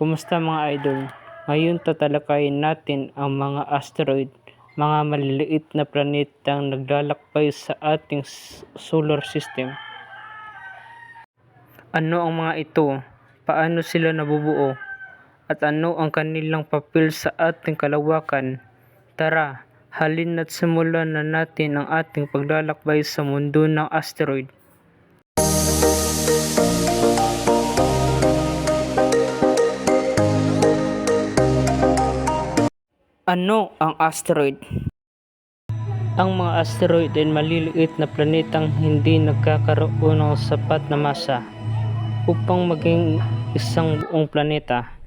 Kumusta mga idol? Ngayon tatalakayin natin ang mga asteroid, mga maliliit na planetang naglalakbay sa ating solar system. Ano ang mga ito? Paano sila nabubuo? At ano ang kanilang papel sa ating kalawakan? Tara, halin at simulan na natin ang ating paglalakbay sa mundo ng asteroid. Ano ang asteroid? Ang mga asteroid ay maliliit na planetang hindi nagkakaroon ng sapat na masa upang maging isang buong planeta.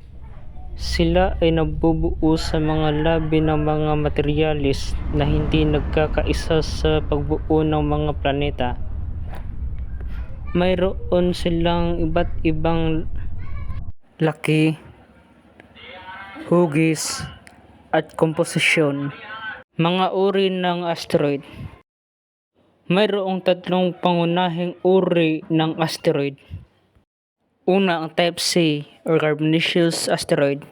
Sila ay nabubuo sa mga labi ng mga materialis na hindi nagkakaisa sa pagbuo ng mga planeta. Mayroon silang iba't ibang laki, hugis, at komposisyon. Mga uri ng asteroid. Mayroong tatlong pangunahing uri ng asteroid. Una ang Type C or carbonaceous asteroid.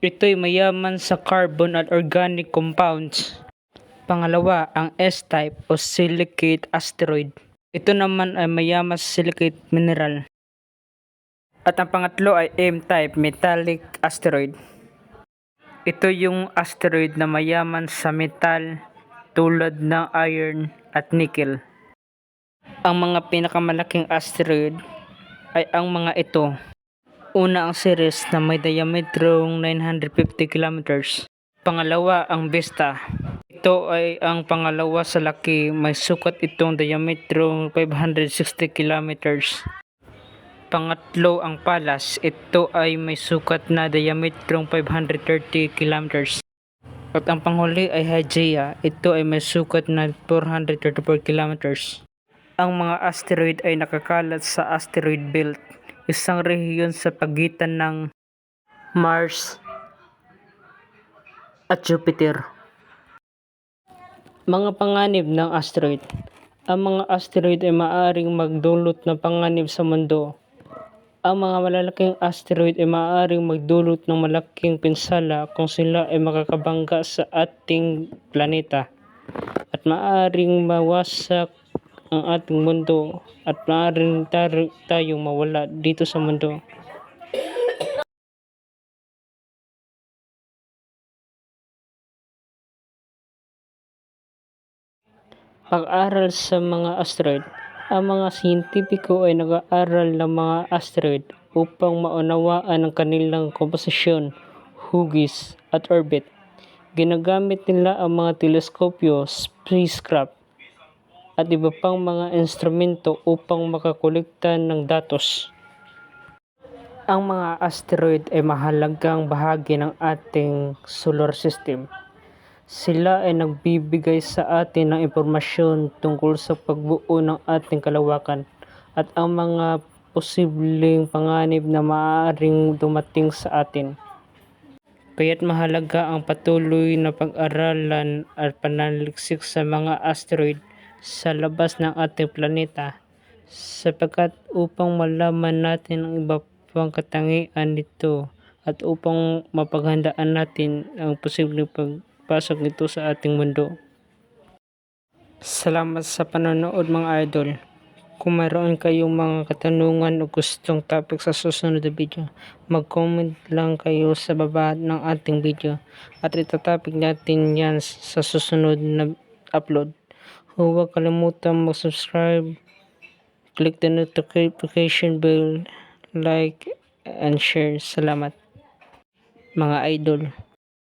Ito'y mayaman sa carbon at organic compounds. Pangalawa, ang S-type o silicate asteroid. Ito naman ay mayaman sa silicate mineral. At ang pangatlo ay M-type metallic asteroid. Ito yung asteroid na mayaman sa metal tulad ng iron at nickel. Ang mga pinakamalaking asteroid ay ang mga ito. Una ang Ceres na may diametrong 950 kilometers. Pangalawa ang Vesta. Ito ay ang pangalawa sa laki. May sukat itong diametrong 560 kilometers. Pangatlo ang Pallas. Ito ay may sukat na diametrong 530 kilometers. At ang panghuli ay Hygeia. Ito ay may sukat na 434 kilometers. Ang mga asteroid ay nakakalat sa asteroid belt, isang rehiyon sa pagitan ng Mars at Jupiter. Mga panganib ng asteroid. Ang mga asteroid ay maaaring magdulot ng panganib sa mundo. Ang mga malalaking asteroid ay maaaring magdulot ng malaking pinsala kung sila ay makakabangga sa ating planeta at maaaring mawasak ang ating mundo at maaaring tar- tayong mawala dito sa mundo. Pag-aral sa mga asteroid. Ang mga siyentipiko ay nag-aaral ng mga asteroid upang maunawaan ang kanilang komposisyon, hugis, at orbit. Ginagamit nila ang mga teleskopyo, spacecraft, at iba pang mga instrumento upang makakolekta ng datos. Ang mga asteroid ay mahalagang bahagi ng ating solar system. Sila ay nagbibigay sa atin ng impormasyon tungkol sa pagbuo ng ating kalawakan at ang mga posibleng panganib na maaaring dumating sa atin. Kaya't mahalaga ang patuloy na pag-aralan at pananaliksik sa mga asteroid sa labas ng ating planeta sapagkat upang malaman natin ang iba pang katangian nito at upang mapaghandaan natin ang posibleng pagpasok nito sa ating mundo. Salamat sa panonood mga idol. Kung mayroon kayong mga katanungan o gustong topic sa susunod na video, mag-comment lang kayo sa baba ng ating video at itatopic natin yan sa susunod na upload. Huwag kalimutan mag-subscribe, click the notification bell, like, and share. Salamat mga idol.